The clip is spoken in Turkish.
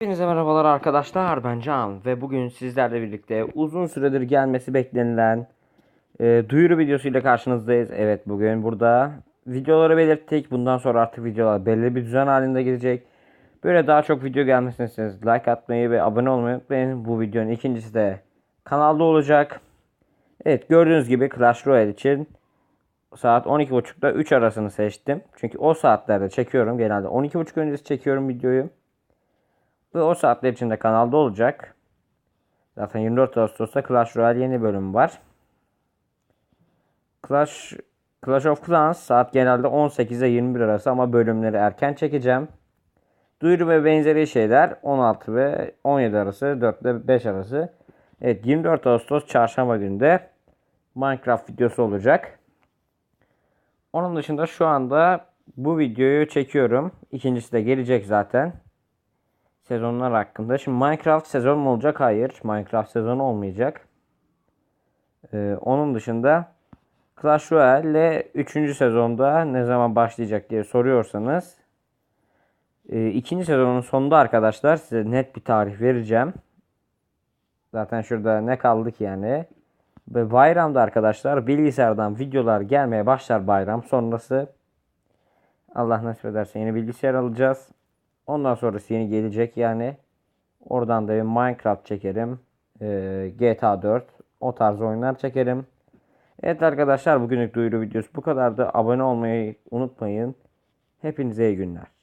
Hepinize merhabalar arkadaşlar ben Can ve bugün sizlerle birlikte uzun süredir gelmesi beklenilen e, duyuru videosuyla karşınızdayız. Evet bugün burada videoları belirttik. Bundan sonra artık videolar belirli bir düzen halinde gelecek. Böyle daha çok video gelmesini istiyorsanız like atmayı ve abone olmayı unutmayın. Bu videonun ikincisi de kanalda olacak. Evet gördüğünüz gibi Clash Royale için saat 12.30'da 3 arasını seçtim. Çünkü o saatlerde çekiyorum. Genelde 12.30 öncesi çekiyorum videoyu. Ve o saatler içinde kanalda olacak. Zaten 24 Ağustos'ta Clash Royale yeni bölüm var. Clash Clash of Clans saat genelde 18'e 21 arası ama bölümleri erken çekeceğim. Duyuru ve benzeri şeyler 16 ve 17 arası, 4 ile 5 arası. Evet 24 Ağustos çarşamba günde Minecraft videosu olacak. Onun dışında şu anda bu videoyu çekiyorum. İkincisi de gelecek zaten sezonlar hakkında. Şimdi Minecraft sezon mu olacak? Hayır. Minecraft sezonu olmayacak. Ee, onun dışında Clash Royale 3. sezonda ne zaman başlayacak diye soruyorsanız e, ikinci sezonun sonunda arkadaşlar size net bir tarih vereceğim. Zaten şurada ne kaldı ki yani. Ve bayramda arkadaşlar bilgisayardan videolar gelmeye başlar bayram sonrası. Allah nasip ederse yeni bilgisayar alacağız. Ondan sonrası yeni gelecek yani. Oradan da bir Minecraft çekerim. Ee, GTA 4. O tarz oyunlar çekerim. Evet arkadaşlar bugünlük duyuru videosu bu kadardı. Abone olmayı unutmayın. Hepinize iyi günler.